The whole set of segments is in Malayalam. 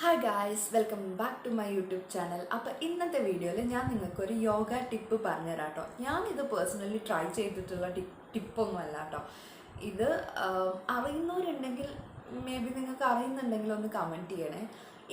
Hi guys welcome back to my YouTube channel അപ്പോൾ ഇന്നത്തെ വീഡിയോയിൽ ഞാൻ നിങ്ങൾക്കൊരു യോഗ ടിപ്പ് പറഞ്ഞുതരാം കേട്ടോ ഞാനിത് പേഴ്സണലി ട്രൈ ചെയ്തിട്ടുള്ള ടിപ്പ് ടിപ്പൊന്നും അല്ല കേട്ടോ ഇത് അറിയുന്നവരുണ്ടെങ്കിൽ മേ ബി നിങ്ങൾക്ക് അറിയുന്നുണ്ടെങ്കിൽ ഒന്ന് കമന്റ് ചെയ്യണേ.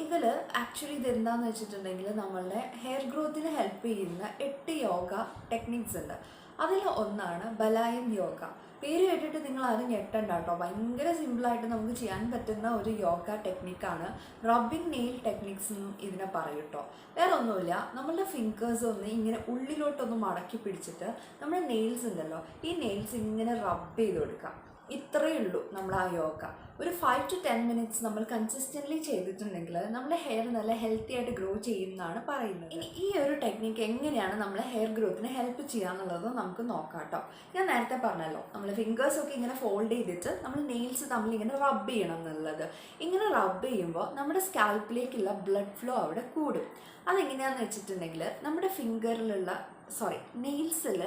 ഇതിൽ ആക്ച്വലി ഇത് എന്താണെന്ന് വെച്ചിട്ടുണ്ടെങ്കിൽ നമ്മളുടെ ഹെയർ ഗ്രോത്തിന് ഹെൽപ്പ് ചെയ്യുന്ന എട്ട് യോഗ ടെക്നിക്സ് ഉണ്ട്. അതിൽ ഒന്നാണ് ബലായം യോഗ. പേര് കേട്ടിട്ട് നിങ്ങൾ ആരും ഞെട്ടണ്ട കേട്ടോ ഭയങ്കര സിമ്പിളായിട്ട് നമുക്ക് ചെയ്യാൻ പറ്റുന്ന ഒരു യോഗ ടെക്നിക്കാണ് റബ്ബിംഗ് നെയിൽ ടെക്നിക്സ് എന്നും ഇതിനെ പറയും കേട്ടോ വേറെ ഒന്നുമില്ല. നമ്മളുടെ ഫിംഗേഴ്സ് ഒന്ന് ഇങ്ങനെ ഉള്ളിലോട്ടൊന്ന് മടക്കി പിടിച്ചിട്ട് നമ്മുടെ നെയിൽസ് ഉണ്ടല്ലോ ഈ നെയിൽസ് ഇങ്ങനെ റബ്ബ് ചെയ്ത് കൊടുക്കാം ഇത്രയേ ഉള്ളൂ നമ്മൾ ആ യോഗ. ഒരു ഫൈവ് ടു ടെൻ മിനിറ്റ്സ് നമ്മൾ കൺസിസ്റ്റന്റ്ലി ചെയ്തിട്ടുണ്ടെങ്കിൽ നമ്മുടെ ഹെയർ നല്ല ഹെൽത്തി ആയിട്ട് ഗ്രോ ചെയ്യുമെന്നാണ് പറയുന്നത്. ഇനി ഈ ഒരു ടെക്നിക്ക് എങ്ങനെയാണ് നമ്മളെ ഹെയർ ഗ്രോത്തിന് ഹെൽപ്പ് ചെയ്യാന്നുള്ളത് നമുക്ക് നോക്കാം കേട്ടോ. ഞാൻ നേരത്തെ പറഞ്ഞല്ലോ നമ്മൾ ഫിംഗേഴ്സൊക്കെ ഇങ്ങനെ ഫോൾഡ് ചെയ്തിട്ട് നമ്മൾ നെയിൽസ് തമ്മിൽ ഇങ്ങനെ റബ്ബ് ചെയ്യണം എന്നുള്ളത്. ഇങ്ങനെ റബ്ബ് ചെയ്യുമ്പോൾ നമ്മുടെ സ്കാൽപ്പിലേക്കുള്ള ബ്ലഡ് ഫ്ലോ അവിടെ കൂടും. അതെങ്ങനെയാണെന്ന് വെച്ചിട്ടുണ്ടെങ്കിൽ നമ്മുടെ ഫിംഗറിലുള്ള സോറി നെയിൽസിൽ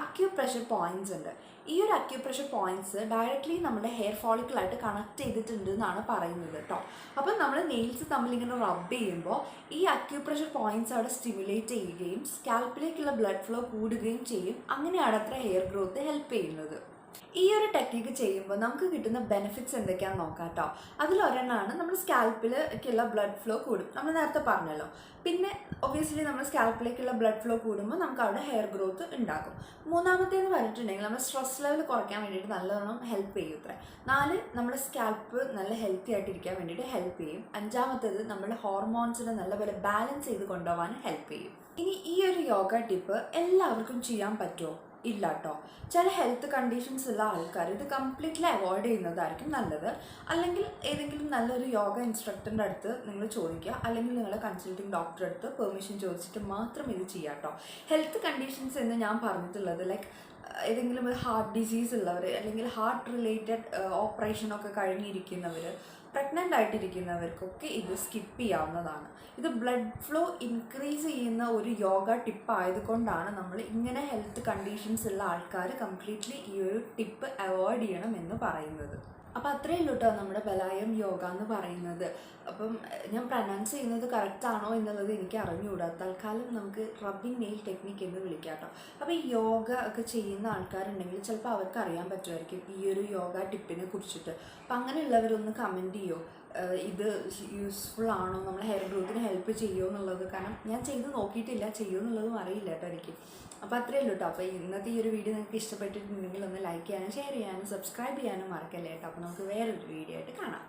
അക്യൂപ്രഷർ പോയിന്റ്സ് ഉണ്ട്. ഈ ഒരു അക്യൂപ്രഷർ പോയിന്റ്സ് ഡയറക്റ്റ്ലി നമ്മുടെ ഹെയർ ഫോളിക്കിളായിട്ട് കണക്ട് ചെയ്തിട്ടുണ്ട് എന്നാണ് പറയുന്നത് കേട്ടോ അപ്പം നമ്മൾ നെയിൽസ് തമ്മിൽ ഇങ്ങനെ റബ്ബ് ചെയ്യുമ്പോൾ ഈ അക്യൂപ്രഷർ പോയിന്റ്സ് അവിടെ സ്റ്റിമുലേറ്റ് ചെയ്യുകയും സ്കാൽപ്പിലേക്കുള്ള ബ്ലഡ് ഫ്ലോ കൂടുകയും ചെയ്യും. അങ്ങനെയാണ് അത്ര ഹെയർ ഗ്രോത്ത് ഹെൽപ്പ് ചെയ്യുന്നത്. ഈ ഒരു ടെക്നിക്ക് ചെയ്യുമ്പോൾ നമുക്ക് കിട്ടുന്ന ബെനിഫിറ്റ്സ് എന്തൊക്കെയാണെന്ന് നോക്കാം കേട്ടോ അതിലൊരെണ്ണമാണ് നമ്മുടെ സ്കാൽപ്പിലേക്കുള്ള ബ്ലഡ് ഫ്ലോ കൂടും. നമ്മൾ നേരത്തെ പറഞ്ഞല്ലോ. പിന്നെ ഒബ്വിയസ്ലി നമ്മുടെ സ്കാൽപ്പിലേക്കുള്ള ബ്ലഡ് ഫ്ലോ കൂടുമ്പോൾ നമുക്ക് അവിടെ ഹെയർ ഗ്രോത്ത് ഉണ്ടാകും. മൂന്നാമത്തേന്ന് പറഞ്ഞിട്ടുണ്ടെങ്കിൽ നമ്മുടെ സ്ട്രെസ് ലെവൽ കുറയ്ക്കാൻ വേണ്ടിയിട്ട് നല്ലവണ്ണം ഹെൽപ്പ് ചെയ്യും ഇത്ര. നാല് നമ്മുടെ സ്കാൽപ്പ് നല്ല ഹെൽത്തി ആയിട്ടിരിക്കാൻ വേണ്ടിയിട്ട് ഹെൽപ്പ് ചെയ്യും. അഞ്ചാമത്തേത് നമ്മുടെ ഹോർമോൺസിനെ നല്ലപോലെ ബാലൻസ് ചെയ്ത് കൊണ്ടുപോകാൻ ഹെൽപ്പ് ചെയ്യും. ഇനി ഈ ഒരു യോഗ ടിപ്പ് എല്ലാവർക്കും ചെയ്യാൻ പറ്റുമോ ഇല്ല കേട്ടോ ചില ഹെൽത്ത് കണ്ടീഷൻസ് ഉള്ള ആൾക്കാർ ഇത് കംപ്ലീറ്റ്ലി അവോയ്ഡ് ചെയ്യുന്നതായിരിക്കും നല്ലത്. അല്ലെങ്കിൽ ഏതെങ്കിലും നല്ലൊരു യോഗ ഇൻസ്ട്രക്ടറിന്റെ അടുത്ത് നിങ്ങൾ ചോദിക്കുക. അല്ലെങ്കിൽ നിങ്ങളുടെ കൺസൾട്ടിങ് ഡോക്ടറെ അടുത്ത് പെർമിഷൻ ചോദിച്ചിട്ട് മാത്രം ഇത് ചെയ്യാം കേട്ടോ ഹെൽത്ത് കണ്ടീഷൻസ് എന്ന് ഞാൻ പറഞ്ഞിട്ടുള്ളത് ലൈക്ക് ഏതെങ്കിലും ഒരു ഹാർട്ട് ഡിസീസ് ഉള്ളവർ അല്ലെങ്കിൽ ഹാർട്ട് റിലേറ്റഡ് ഓപ്പറേഷനൊക്കെ കഴിഞ്ഞിരിക്കുന്നവർ പ്രഗ്നന്റ് ആയിട്ടിരിക്കുന്നവർക്കൊക്കെ ഇത് സ്കിപ്പ് ചെയ്യാവുന്നതാണ്. ഇത് ബ്ലഡ് ഫ്ലോ ഇൻക്രീസ് ചെയ്യുന്ന ഒരു യോഗ ടിപ്പ് ആയതുകൊണ്ടാണ് നമ്മൾ ഇങ്ങനെ ഹെൽത്ത് കണ്ടീഷൻസ് ഉള്ള ആൾക്കാർ കംപ്ലീറ്റ്ലി ഈ ഒരു ടിപ്പ് അവോയ്ഡ് ചെയ്യണം എന്ന് പറയുന്നത്. അപ്പം അത്രയേ ഉള്ളൂ കേട്ടോ നമ്മുടെ ബലായം യോഗ എന്ന് പറയുന്നത്. അപ്പം ഞാൻ പ്രൊനൗൺസ് ചെയ്യുന്നത് കറക്റ്റ് ആണോ എന്നുള്ളത് എനിക്ക് അറിഞ്ഞുകൂടാ. തൽക്കാലം നമുക്ക് റബ്ബിംഗ് നെയിൽ ടെക്നിക്ക് എന്ന് വിളിക്കാം കേട്ടോ അപ്പോൾ ഈ യോഗ ഒക്കെ ചെയ്യുന്ന ആൾക്കാരുണ്ടെങ്കിൽ ചിലപ്പോൾ അവർക്ക് അറിയാൻ പറ്റുമായിരിക്കും ഈ ഒരു യോഗ ടിപ്പിനെ കുറിച്ചിട്ട്. അപ്പം അങ്ങനെയുള്ളവരൊന്ന് കമന്റ് ചെയ്യോ? ഏഹ്, ഇത് യൂസ്ഫുൾ ആണോ? നമ്മളെ ഹെയർ ഗ്രോത്തിന് ഹെൽപ്പ് ചെയ്യുമോ എന്നുള്ളത്. കാരണം ഞാൻ ചെയ്ത് നോക്കിയിട്ടില്ല. ചെയ്യുമോ എന്നുള്ളതും അറിയില്ല കേട്ടോ എനിക്ക്. അപ്പോൾ അത്രയേ ഉള്ളൂ കേട്ടോ. അപ്പോൾ ഇന്നത്തെ ഈ ഒരു വീഡിയോ നിങ്ങൾക്ക് ഇഷ്ടപ്പെട്ടിട്ടുണ്ടെങ്കിൽ ഒന്ന് ലൈക്ക് ചെയ്യാനും ഷെയർ ചെയ്യാനും സബ്സ്ക്രൈബ് ചെയ്യാനും മറക്കല്ലേ കേട്ടോ. അപ്പോൾ നമുക്ക് വേറൊരു വീഡിയോ ആയിട്ട് കാണാം.